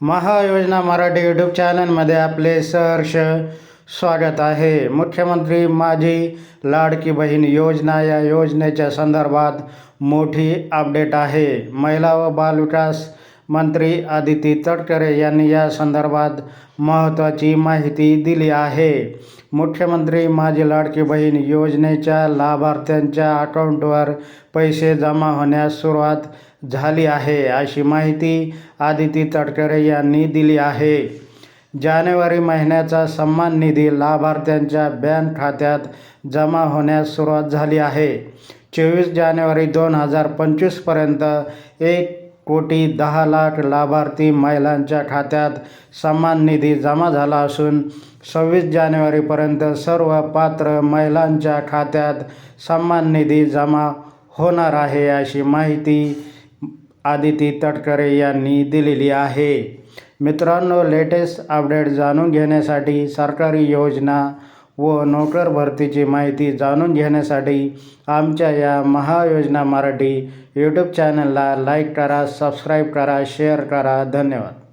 महायोजना Marathi YouTube चॅनलमध्ये आपले सहर्ष स्वागत आहे. मुख्यमंत्री माझी लाडकी बहीण योजना या योजनेच्या संदर्भात मोठी अपडेट आहे. महिला व बालविकास मंत्री आदिती तटकरे यांनी या संदर्भात महत्त्वाची माहिती दिली आहे. मुख्यमंत्री माझी लाडकी बहीण योजनेच्या लाभार्थ्यांच्या अकाउंटवर पैसे जमा होण्यास सुरुवात झाली आहे. अशी माहिती आदिती तटकरे यांनी दिली आहे. जानेवारी महिन्याचा सन्मान निधी लाभार्थ्यांच्या बँक खात्यात जमा होण्यास सुरुवात झाली आहे. चोवीस जानेवारी दोन हजार पंचवीसपर्यंत एक कोटी दहा लाख लाभार्थी महिलांच्या खात्यात सन्मान निधी जमा झाला असून सव्वीस जानेवारीपर्यंत सर्व पात्र महिलांच्या खात्यात सन्मान निधी जमा होणार आहे अशी माहिती आदिती तटकरे यांनी दिलेली आहे. मित्रांनो लेटेस्ट अपडेट जाणून घेण्यासाठी सरकारी योजना व नोकर भरतीची माहिती जाणून घेण्यासाठी आमच्या या महायोजना मराठी यूट्यूब चॅनलला लाईक करा सबस्क्राईब करा शेअर करा. धन्यवाद.